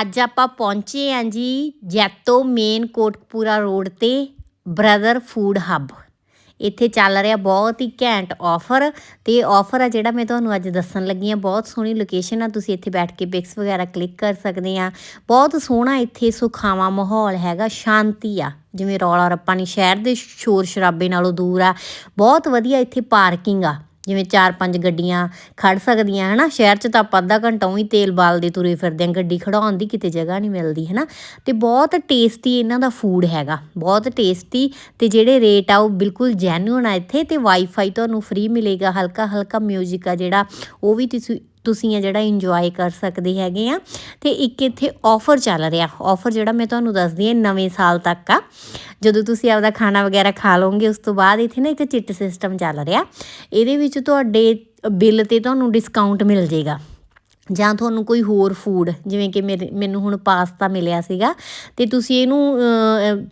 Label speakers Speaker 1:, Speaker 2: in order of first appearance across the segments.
Speaker 1: ਅੱਜ ਆਪਾਂ ਪਹੁੰਚੇ ਆਂ ਜੀ ਜੈਤੋ ਮੇਨ ਕੋਟਕਪੂਰਾ ਰੋਡ ਤੇ ਬ੍ਰਦਰ ਫੂਡ ਹੱਬ। ਇੱਥੇ ਚੱਲ ਰਿਹਾ ਬਹੁਤ ਹੀ ਘੈਂਟ ਆਫਰ ਤੇ ਆਫਰ ਆ ਜਿਹੜਾ ਮੈਂ ਤੁਹਾਨੂੰ ਅੱਜ ਦੱਸਣ ਲੱਗੀ ਆ ਬਹੁਤ ਸੋਹਣੀ ਲੋਕੇਸ਼ਨ ਆ, ਤੁਸੀਂ ਇੱਥੇ ਬੈਠ ਕੇ ਪਿਕਸ ਵਗੈਰਾ ਕਲਿੱਕ ਕਰ ਸਕਦੇ ਆ ਬਹੁਤ ਸੋਹਣਾ ਇੱਥੇ ਸੁਖਾਵਾਂ ਮਾਹੌਲ ਹੈਗਾ, ਸ਼ਾਂਤੀ ਆ। ਜਿਵੇਂ ਰੌਲਾ ਰੱਪਾ ਨਹੀਂ ਸ਼ਹਿਰ ਦੇ ਸ਼ੋਰ ਸ਼ਰਾਬੇ ਨਾਲੋਂ ਦੂਰ ਆ। ਬਹੁਤ ਵਧੀਆ ਇੱਥੇ ਪਾਰਕਿੰਗ ਆ। ਜਿਵੇਂ ਚਾਰ ਪੰਜ ਗੱਡੀਆਂ ਖੜ ਸਕਦੀਆਂ, ਹਨਾ? ਸ਼ਹਿਰ 'ਚ ਤਾਂ ਆਪਾਂ ਅੱਧਾ ਘੰਟਾ ਹੀ ਤੇਲ ਬਾਲਦੇ ਤੁਰੇ ਫਿਰਦੇ ਆਂ, ਗੱਡੀ ਖੜਾਉਣ ਦੀ ਕਿਤੇ ਜਗ੍ਹਾ ਨਹੀਂ ਮਿਲਦੀ, ਹਨਾ? ਤੇ ਬਹੁਤ ਟੇਸਟੀ ਇਹਨਾਂ ਦਾ ਫੂਡ ਹੈਗਾ, ਬਹੁਤ ਟੇਸਟੀ ਤੇ ਜਿਹੜੇ ਰੇਟ ਆ ਉਹ ਬਿਲਕੁਲ ਜੈਨੂਇਨ ਆ ਇੱਥੇ ਤੇ ਵਾਈਫਾਈ ਤੁਹਾਨੂੰ ਫ੍ਰੀ ਮਿਲੇਗਾ ਹਲਕਾ ਹਲਕਾ 뮤직 ਆ ਜਿਹੜਾ, ਉਹ ਵੀ ਤੁਸੀਂ ਤੁਸੀਂ ਆ ਜਿਹੜਾ ਇੰਜੋਏ ਕਰ ਸਕਦੇ ਹੈਗੇ ਆ, ਤੇ ਇੱਕ ਇੱਥੇ ਆਫਰ ਚੱਲ ਰਿਹਾ। ਆਫਰ ਜਿਹੜਾ ਮੈਂ ਤੁਹਾਨੂੰ ਦੱਸਦੀ ਹਾਂ ਨਵੇਂ ਸਾਲ ਤੱਕ ਆ। ਜਦੋਂ ਤੁਸੀਂ ਆਪਦਾ ਖਾਣਾ ਵਗੈਰਾ ਖਾ ਲਓਗੇ, ਉਸ ਤੋਂ ਬਾਅਦ ਇੱਥੇ ਨਾ ਇੱਕ ਚਿੱਟ ਸਿਸਟਮ ਚੱਲ ਰਿਹਾ। ਇਹਦੇ ਵਿੱਚ ਤੁਹਾਡੇ ਬਿੱਲ ਤੇ ਤੁਹਾਨੂੰ ਡਿਸਕਾਊਂਟ ਮਿਲ ਜੇਗਾ। ਜਾਂ ਤੁਹਾਨੂੰ ਕੋਈ ਹੋਰ ਫੂਡ ਜਿਵੇਂ ਕਿ ਮੇਰੇ, ਮੈਨੂੰ ਹੁਣ ਪਾਸਤਾ ਮਿਲਿਆ ਸੀਗਾ ਅਤੇ ਤੁਸੀਂ ਇਹਨੂੰ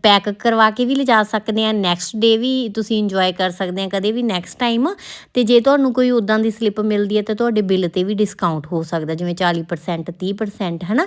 Speaker 1: ਪੈਕ ਕਰਵਾ ਕੇ ਵੀ ਲਿਜਾ ਸਕਦੇ ਆ ਨੈਕਸਟ ਡੇ ਵੀ ਤੁਸੀਂ ਇੰਜੋਏ ਕਰ ਸਕਦੇ ਆ, ਕਦੇ ਵੀ ਨੈਕਸਟ ਟਾਈਮ ਅਤੇ ਜੇ ਤੁਹਾਨੂੰ ਕੋਈ ਉੱਦਾਂ ਦੀ ਸਲਿੱਪ ਮਿਲਦੀ ਹੈ, ਤਾਂ ਤੁਹਾਡੇ ਬਿੱਲ ਤੇ ਵੀ ਡਿਸਕਾਊਂਟ ਹੋ ਸਕਦਾ, ਜਿਵੇਂ ਚਾਲੀ 40% 30% ਹਨਾ?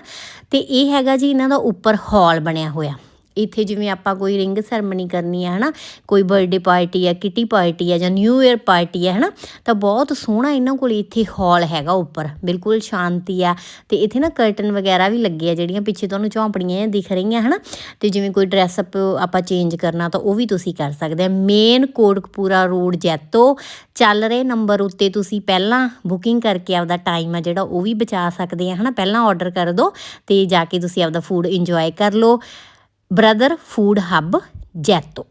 Speaker 1: ਤੇ ਇਹ ਹੈਗਾ ਜੀ, ਇਹਨਾਂ ਦਾ ਉੱਪਰ ਹਾਲ ਬਣਿਆ ਹੋਇਆ। ਇੱਥੇ ਜਿਵੇਂ ਆਪਾਂ ਕੋਈ ਰਿੰਗ ਸੈਰਮਨੀ ਕਰਨੀ ਹੈ ਹਨਾ, ਕੋਈ ਬਰਥਡੇ ਪਾਰਟੀ ਹੈ ਕਿਟੀ ਪਾਰਟੀ ਹੈ ਜਾਂ ਨਿਊ ਇਅਰ ਪਾਰਟੀ ਹੈ ਹਨਾ, ਤਾਂ ਬਹੁਤ ਸੋਹਣਾ ਇਹਨਾਂ ਕੋਲ ਇੱਥੇ ਹਾਲ ਹੈਗਾ ਉੱਪਰ, ਬਿਲਕੁਲ ਸ਼ਾਂਤੀ ਆ, ਤੇ ਇੱਥੇ ਨਾ ਕਰਟਨ ਵਗੈਰਾ ਵੀ ਲੱਗੇ ਆ ਜਿਹੜੀਆਂ ਪਿੱਛੇ ਤੁਹਾਨੂੰ ਝੌਂਪੜੀਆਂ ਦਿਖ ਰਹੀਆਂ, ਹਨਾ, ਤੇ ਜਿਵੇਂ ਕੋਈ ਡਰੈਸ ਅਪ ਆਪਾਂ ਚੇਂਜ ਕਰਨਾ ਤਾਂ ਉਹ ਵੀ ਤੁਸੀਂ ਕਰ ਸਕਦੇ ਆ। ਮੇਨ ਕੋਟਕਪੂਰਾ ਰੋਡ ਜੈਤੋ, ਚੱਲ ਰਹੇ ਨੰਬਰ ਉੱਤੇ ਤੁਸੀਂ ਪਹਿਲਾਂ ਬੁਕਿੰਗ ਕਰਕੇ ਆਪਦਾ ਟਾਈਮ ਆ ਜਿਹੜਾ ਉਹ ਵੀ ਬਚਾ ਸਕਦੇ ਆ, ਹਨਾ, ਪਹਿਲਾਂ ਆਰਡਰ ਕਰ ਦਿਓ ਤੇ ਜਾ ਕੇ ਤੁਸੀਂ ਆਪਦਾ ਫੂਡ ਇੰਜੋਏ ਕਰ ਲਓ। ਬ੍ਰਦਰ ਫੂਡ ਹੱਬ ਜੈਤੋ